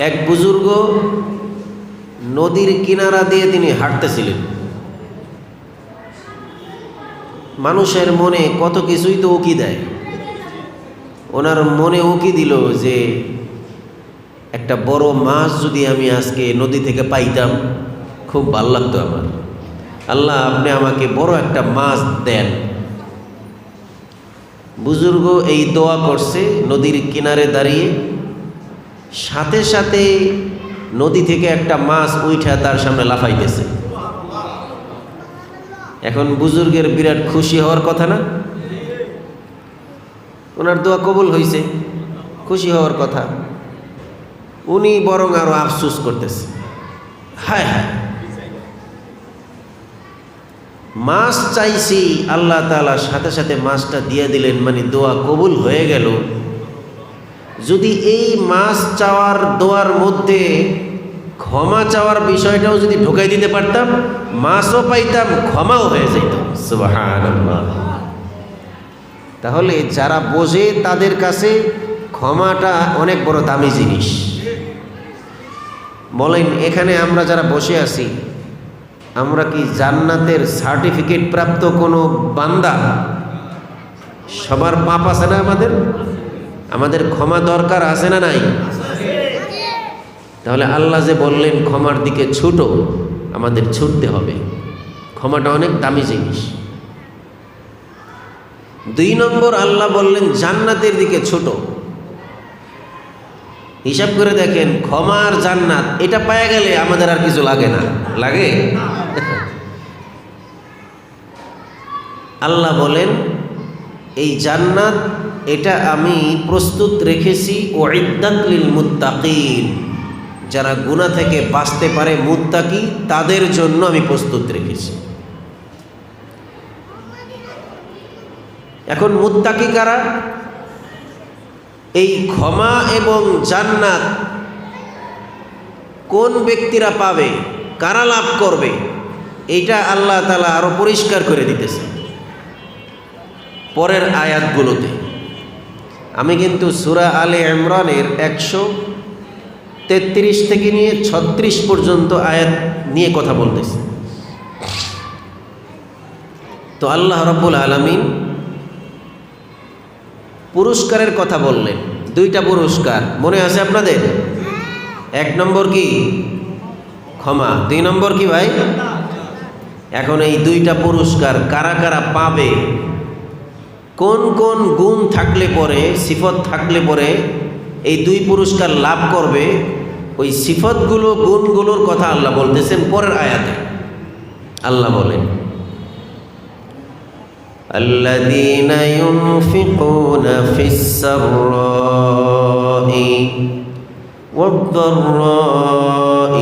এক বুজুর্গ নদীর কিনারা দিয়ে তিনি হাঁটতেছিলেন। মানুষের মনে কত কিছুই তো উকি দেয়। ওনার মনে উকি দিল যে একটা বড় মাছ যদি আমি আজকে নদী থেকে পাইতাম, খুব ভালো লাগতো আমার। আল্লাহ, আপনি আমাকে বড় একটা মাছ দেন। বুজুর্গ এই দোয়া করছে নদীর কিনারে দাঁড়িয়ে। সাথে সাথে নদী থেকে একটা মাছ উঠা তার সামনে লাফাইতেছে। এখন বুজুর্গের বিরাট খুশি হওয়ার কথা না? ওনার দোয়া কবুল হয়েছে খুশি হওয়ার কথা। উনি বরং আরও আফসুস করতেছে। হায় হায়। মাছ চাইছি, আল্লাহ তালা সাথে সাথে মাছটা দিয়ে দিলেন মানে দোয়া কবুল হয়ে গেল। যদি এই মাছ চাওয়ার দোয়ার মধ্যে ক্ষমা চাওয়ার বিষয়টাও যদি ঢোকাই দিতে পারতাম, মাছও পাইতাম, ক্ষমাও হয়ে যেত তাহলে যারা বোঝে তাদের কাছে ক্ষমাটা অনেক বড় দামি জিনিস। বলেন, এখানে আমরা যারা বসে আছি, আমরা কি জান্নাতের সার্টিফিকেট প্রাপ্ত কোনো বান্দা? সবার পাপ আছে না আমাদের? আমাদের ক্ষমা দরকার আছে না নাই? তাহলে আল্লাহ যে বললেন, ক্ষমার দিকে ছুটো, আমাদের ছুটতে হবে। ক্ষমাটা অনেক দামি জিনিস। দুই নম্বর, আল্লাহ বললেন, জান্নাতের দিকে ছোট। হিসাব করে দেখেন ক্ষমার জান্নাত, এটা পায়ে গেলে আমাদের আর কিছু লাগে না। লাগে? আল্লাহ বলেন এই জান্নাত, এটা আমি প্রস্তুত রেখেছি ও ইদ্দাতলিল মুত্তাকিন যারা গুণা থেকে বাঁচতে পারে মুত্তাকি, তাদের জন্য আমি প্রস্তুত রেখেছি। এখন মুত্তাকি কারা? এই ক্ষমা এবং জান্নাত কোন ব্যক্তিরা পাবে? কারা লাভ করবে? এইটা আল্লাহ তালা আরও পরিষ্কার করে দিতেছে। পরের আয়াতগুলোতে। আমি কিন্তু সুরা আলে ইমরানের একশো তেত্রিশ থেকে নিয়ে ছত্রিশ পর্যন্ত আয়াত নিয়ে কথা বলতেছি। তো আল্লাহ রব্বুল আলমিন পুরস্কারের কথা বললেন। দুইটা পুরস্কার। মনে আছে আপনাদের? এক নম্বর কি? ক্ষমা। দুই নম্বর কি ভাই? এখন এই দুইটা পুরস্কার কারা কারা পাবে? কোন কোন গুণ থাকলে পরে সিফত থাকলে পরে এই দুই পুরস্কার লাভ করবে ওই সিফতগুলো গুণগুলোর কথা আল্লাহ বলতেছেন পরের আয়াতে আল্লাহ বলেন الذين ينفقون في السراء والضراء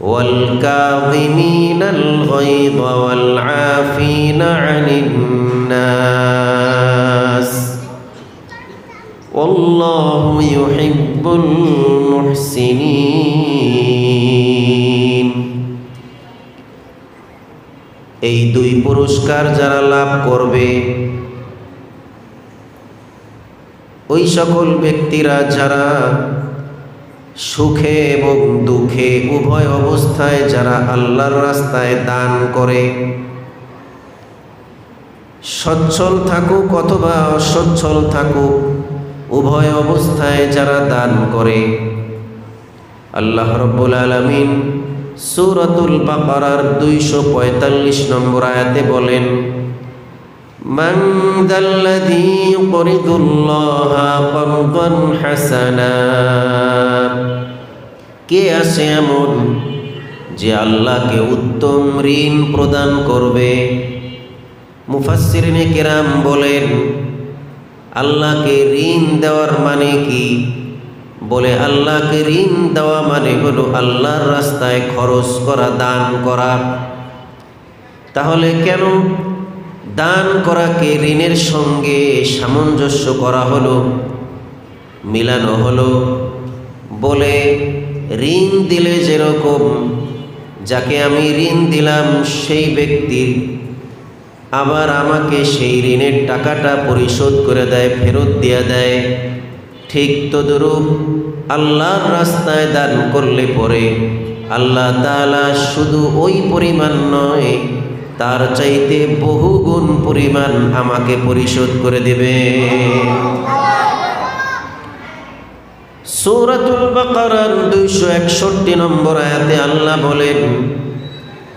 والكاظمين الغيظ والعافين عن الناس والله يحب المحسنين এই দুই পুরস্কার যারা লাভ করবে ওই সকল ব্যক্তিরা যারা সুখে এবং দুঃখে উভয় অবস্থায় যারা আল্লাহর রাস্তায় দান করে সচ্ছল থাকুক অথবা অসচ্ছল থাকুক উভয় অবস্থায় যারা দান করে আল্লাহ রব্বুল আলমিন সুরতুল বাকারার দুইশো পঁয়তাল্লিশ নম্বর আয়াতে বলেন من ذا الذي يقرض الله قرضا حسنا কে আছে এমন যে আল্লাহকে উত্তম ঋণ প্রদান করবে মুফাসসিরিনে কেরাম বলেন, আল্লাহকে ঋণ দেওয়ার মানে কি? বলে, আল্লাহকে ঋণ দেওয়া মানে হলো আল্লাহর রাস্তায় খরচ করা, দান করা। তাহলে কেন? দান করাকে ঋণের সঙ্গে সামঞ্জস্য করা হলো, মিলানো হলো। বলে, ঋণ দিলে যেরকম, যাকে আমি ঋণ দিলাম সেই ব্যক্তির আবার আমাকে সেই ঋণের টাকাটা পরিশোধ করে দেয়, ফেরত দিয়ে দেয়। ঠিক তদরূপ আল্লাহর রাস্তায় দান করলে পরে আল্লাহ তাআলা শুধু ওই পরিমাণ নয়, তার চাইতে বহু গুণ পরিমাণ আমাকে পরিশোধ করে দেবে। সূরাতুল বাকারার দুইশো একষট্টি নম্বর আয়াতে আল্লাহ বলেন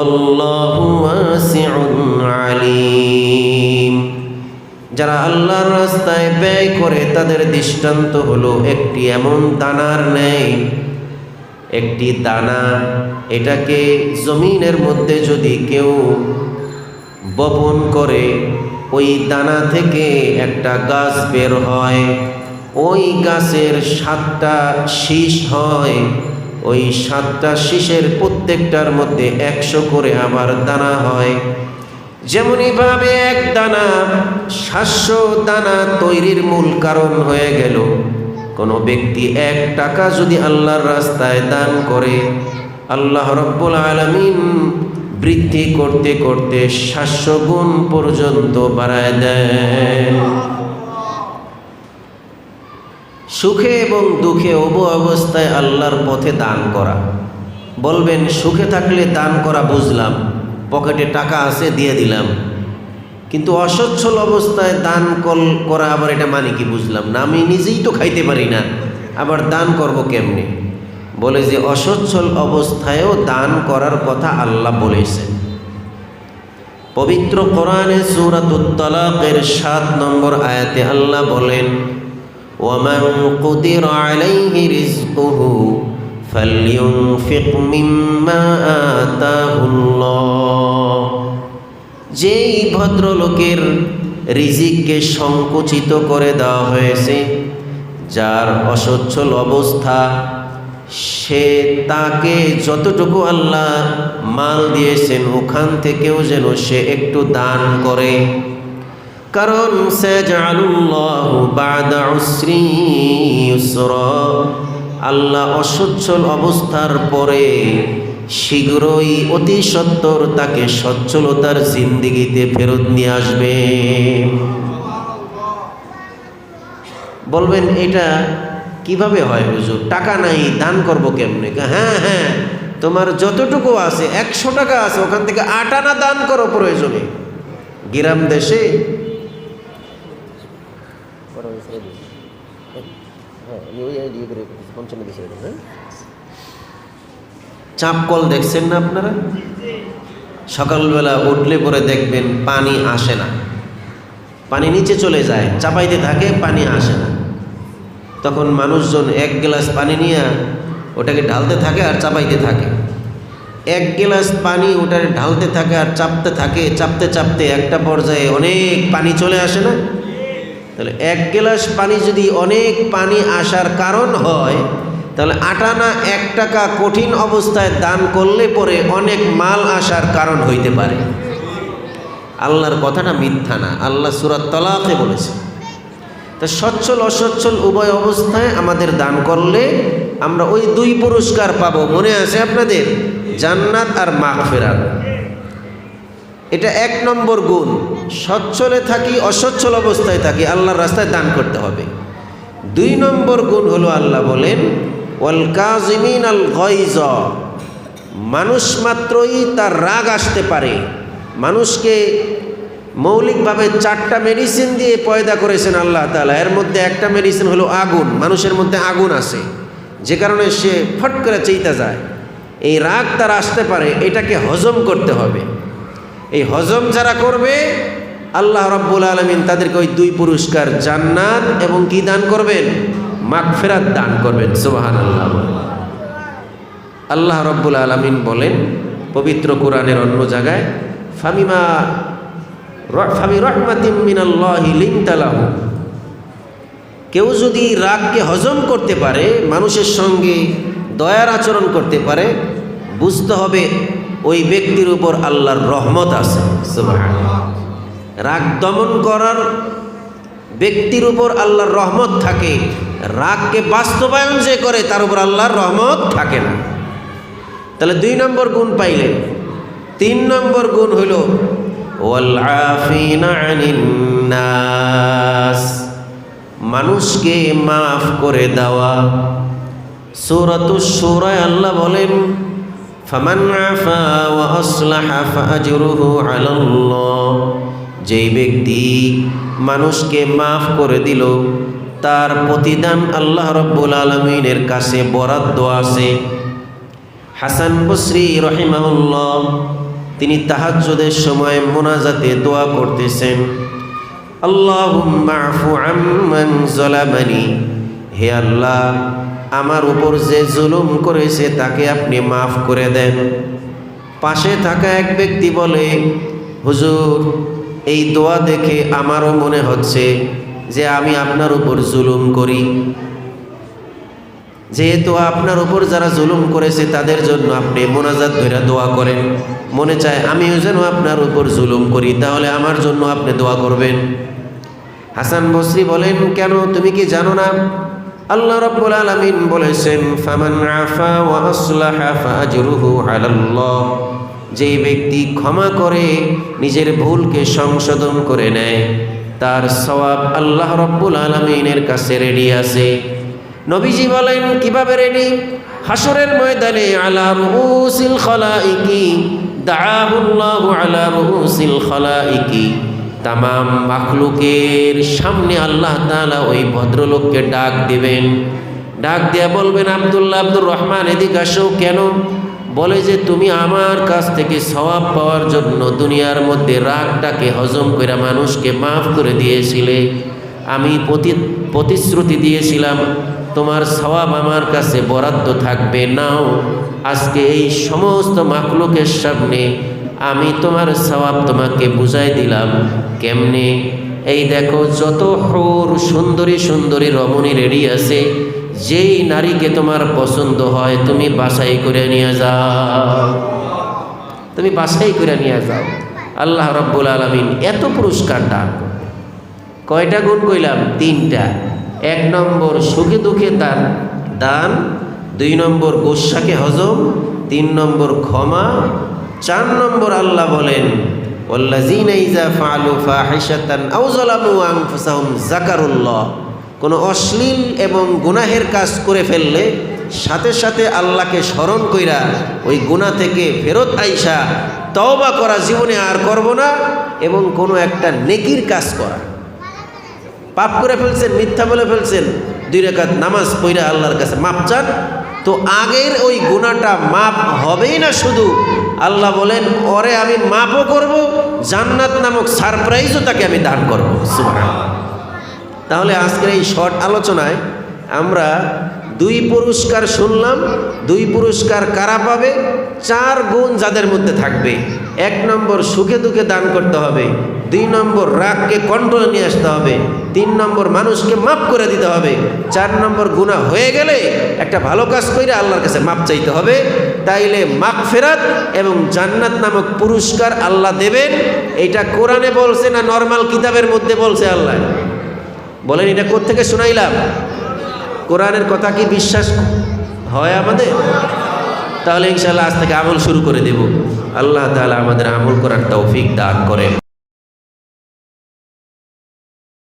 আল্লাহ আলিম। যারা আল্লাহর রাস্তায় ব্যয় করে, তাদের দৃষ্টান্ত হলো একটি এমন দানার নেয় একটি দানা, এটাকে জমিনের মধ্যে যদি কেউ বপন করে, ওই দানা থেকে একটা গাছ বের হয়। ওই গাছের সাতটা শীষ হয়। ওই সাতটা শীষের প্রত্যেকটার মধ্যে একশো করে আবার দানা হয়। যেমনইভাবে এক দানা, সাতশো দানা তৈরির মূল কারণ হয়ে গেল। কোনো ব্যক্তি এক টাকা যদি আল্লাহর রাস্তায় দান করে, আল্লাহ রব্বুল আলমিন বৃদ্ধি করতে করতে সাতশো গুণ পর্যন্ত বাড়ায় দেন। সুখে এবং দুঃখে উভ অবস্থায় আল্লাহর পথে দান করা। বলবেন, সুখে থাকলে দান করা বুঝলাম, পকেটে টাকা আছে দিয়ে দিলাম। কিন্তু অসচ্ছল অবস্থায় দান কল, করা আবার এটা মানে কি বুঝলাম না? আমি নিজেই তো খাইতে পারি না, আবার দান করব কেমনে? বলে যে, অসচ্ছল অবস্থায়ও দান করার কথা আল্লাহ বলেছেন। পবিত্র কোরআনে সুরাতুত তালাকের সাত নম্বর আয়াতে আল্লাহ বলেন ومن قدر عليه رزقه فلينفق مما آتاه الله যেই ভদ্রলোকের রিজিককে সংকুচিত করে দেওয়া হয়েছে যার অসচ্ছল অবস্থা সে তাকে যতটুকু আল্লাহ মাল দিয়েছেন ওখান থেকেও যেন সে একটু দান করে কারণ আল্লাহ অসচ্ছল অবস্থার পরে শীঘ্রই অতি সত্তর তাকে সচ্ছলতার জিন্দিগিতে ফেরত নিয়ে আসবে। বলবেন, এটা কীভাবে হয় হুজুর? টাকা নাই, দান করব কেমনে? হ্যাঁ হ্যাঁ তোমার যতটুকু আছে, একশো টাকা আছে, ওখান থেকে আট আনা দান করো প্রয়োজনে। গ্রাম দেশে চাপ কল দেখছেন না আপনারা? সকালবেলা উঠলে পরে দেখবেন পানি আসে না। পানি নিচে চলে যায়, চাপাইতে থাকে, পানি আসে না। তখন মানুষজন এক গ্লাস পানি নিয়ে ওটাকে ঢালতে থাকে আর চাপাইতে থাকে। এক গ্লাস পানি ওটাকে ঢালতে থাকে আর চাপতে থাকে, চাপতে চাপতে একটা পর্যায়ে অনেক পানি চলে আসে না। তাহলে এক গ্লাস পানি যদি অনেক পানি আসার কারণ হয়, তাহলে আটানা এক টাকা কঠিন অবস্থায় দান করলে পরে অনেক মাল আসার কারণ হইতে পারে। আল্লাহর কথাটা মিথ্যা না, আল্লাহ সুরাত তলাকে বলেছে। তা সচ্ছল অসচ্ছল উভয় অবস্থায় আমাদের দান করলে আমরা ওই দুই পুরস্কার পাবো। মনে আছে আপনাদের? জান্নাত আর মাঘ ফেরাত এটা এক নম্বর গুণ। সচ্ছলে থাকি, অসচ্ছল অবস্থায় থাকি, আল্লাহর রাস্তায় দান করতে হবে। দুই নম্বর গুণ হলো আল্লাহ বলেন, ওয়াল কাজিমিন আল গইজ মানুষ মাত্রই তার রাগ আসতে পারে। মানুষকে মৌলিকভাবে চারটা মেডিসিন দিয়ে পয়দা করেছেন আল্লাহ তালা এর মধ্যে একটা মেডিসিন হলো আগুন। মানুষের মধ্যে আগুন আছে। যে কারণে সে ফট করে চেইতে যায়। এই রাগ তার আসতে পারে, এটাকে হজম করতে হবে। এই হজম যারা করবে, আল্লাহ রব্বুল আলমিন তাদেরকে ওই দুই পুরস্কার জান্নাত এবং কি দান করবেন? মাগফেরাত দান করবেন সুবাহান আল্লাহ আল্লাহ রব্বুল আলমিন বলেন পবিত্র কোরআনের অন্য জায়গায়, ফামিমা ফামি রহমাতিম মিনাল্লাহি লিমতালাহু কেউ যদি রাগকে হজম করতে পারে, মানুষের সঙ্গে দয়ার আচরণ করতে পারে, বুঝতে হবে ওই ব্যক্তির উপর আল্লাহর রহমত আছে। রাগ দমন করার ব্যক্তির উপর আল্লাহর রহমত থাকে, রাগকে বাস্তবায়ন যে করে, তার উপর আল্লাহর রহমত থাকে না। তাহলে দুই নম্বর গুণ পাইলেন। তিন নম্বর গুণ হইল মানুষকে মাফ করে দেওয়া। সূরাতুশ সূরায় আল্লাহ বলেন ফামান আফা ওয়া আসলাহা আলাল্লাহ যেই ব্যক্তি মানুষকে মাফ করে দিল, তার প্রতিদান আল্লাহ রব্বুল আলমিনের কাছে বরাদ্দ আছে। হাসান বসরি রহিমাউল্লাহ তিনি তাহাজ্জুদের সময় মোনাজাতে দোয়া করতেছেন। যালামানি হে আল্লাহ আমার উপর যে জুলুম করেছে, তাকে আপনি মাফ করে দেন। পাশে থাকা এক ব্যক্তি বলে, হুজুর, এই দোয়া দেখে আমারও মনে হচ্ছে যে আমি আপনার উপর জুলুম করি। যেহেতু আপনার উপর যারা জুলুম করেছে, তাদের জন্য আপনি মোনাজাত ধরে দোয়া করেন। মনে চায় আমিও যেন আপনার উপর জুলুম করি, তাহলে আমার জন্য আপনি দোয়া করবেন। হাসান বসরি বলেন, কেন, তুমি কি জানো না? আল্লাহ রাব্বুল আলামিন বলেছেন, ফামান আফা ওয়া আসলাহা ফাজরুহু আলাল্লাহ। যেই ব্যক্তি ক্ষমা করে, নিজের ভুলকে সংশোধন করে নেয়, তার সওয়াব আল্লাহ রাব্বুল আলামিনের কাছে রেডি আছে। নবীজি বলেন, কীভাবে রেডি হাসরের ময়দানে, আলা রুসিল খলাইকি। দাআহুল্লাহু আলা রুসিল খলাইকি। তামাম মাখলুকের সামনে আল্লাহ তাআলা ওই ভদ্রলোককে ডাক দিবেন। ডাক দিয়া বলবেন, আব্দুল্লাহ আব্দুর রহমান, এদিক আসো। কেন? বলে যে, তুমি আমার কাছ থেকে সওয়াব পাওয়ার জন্য দুনিয়ার মধ্যে রাগটাকে হজম করে মানুষকে মাফ করে দিয়েছিলে। আমি প্রতি, প্রতিশ্রুতি দিয়েছিলাম, তোমার সওয়াব আমার কাছে বরাদ্দ থাকবে। নাও, আজকে এই সমস্ত মাকলুকের সামনে আমি তোমার সওয়াব তোমাকে বুঝাই দিলাম। কেমনে? এই দেখো, যত হর, সুন্দরী সুন্দরী রমণী রেডি আছে, যেই নারীকে তোমার পছন্দ হয়, তুমি বাছাই করে নিয়ে যাও। তুমি বাছাই করে নিয়ে যাও। আল্লাহ রব্বুল আলমিন এত পুরস্কার দান কয়টা গুণ কইলাম? তিনটা। এক নম্বর, সুখে দুঃখে তার দান। দুই নম্বর গোসাকে হজম। তিন নম্বর, ক্ষমা। চার নম্বর আল্লাহ বলেন কোনো অশ্লীল এবং গুনাহের কাজ করে ফেললে সাথে সাথে আল্লাহকে স্মরণ কইরা ওই গুনাহ থেকে ফেরত আইসা তওবা করা জীবনে আর করব না এবং কোনো একটা নেকির কাজ করা। পাপ করে ফেলছেন, মিথ্যা বলে ফেলছেন, দুই রেখাত নামাজ পইরা আল্লাহর কাছে মাপ চান, তো আগের ওই গুণাটা মাপ হবেই না শুধু আল্লাহ বলেন, ওরে আমি মাপও করব, জান্নাত নামক সারপ্রাইজও তাকে আমি দান করব। তাহলে আজকের এই শর্ট আলোচনায় আমরা দুই পুরস্কার শুনলাম, দুই পুরস্কার কারা পাবে, চার গুণ যাদের মধ্যে থাকবে। এক নম্বর সুখে দুঃখে দান করতে হবে, দুই নম্বর রাগকে কন্ট্রোলে নিয়ে আসতে হবে, তিন নম্বর মানুষকে মাপ করে দিতে হবে, চার নম্বর গুণা হয়ে গেলে একটা ভালো কাজ করে আল্লাহর কাছে মাপ চাইতে হবে। তাইলে মাগফেরাত এবং জান্নাত নামক পুরস্কার আল্লাহ দেবেন। এটা কোরআনে বলছে না নর্মাল কিতাবের মধ্যে বলছে আল্লাহ? বলেন, এটা কোথেকে শোনাইলাম? কোরআনের কথা কি বিশ্বাস হয় আমাদের? তাহলে ইনশাল্লাহ আজ থেকে আমল শুরু করে দেব। আল্লাহ তাহলে আমাদের আমল করার তৌফিক দান করেন।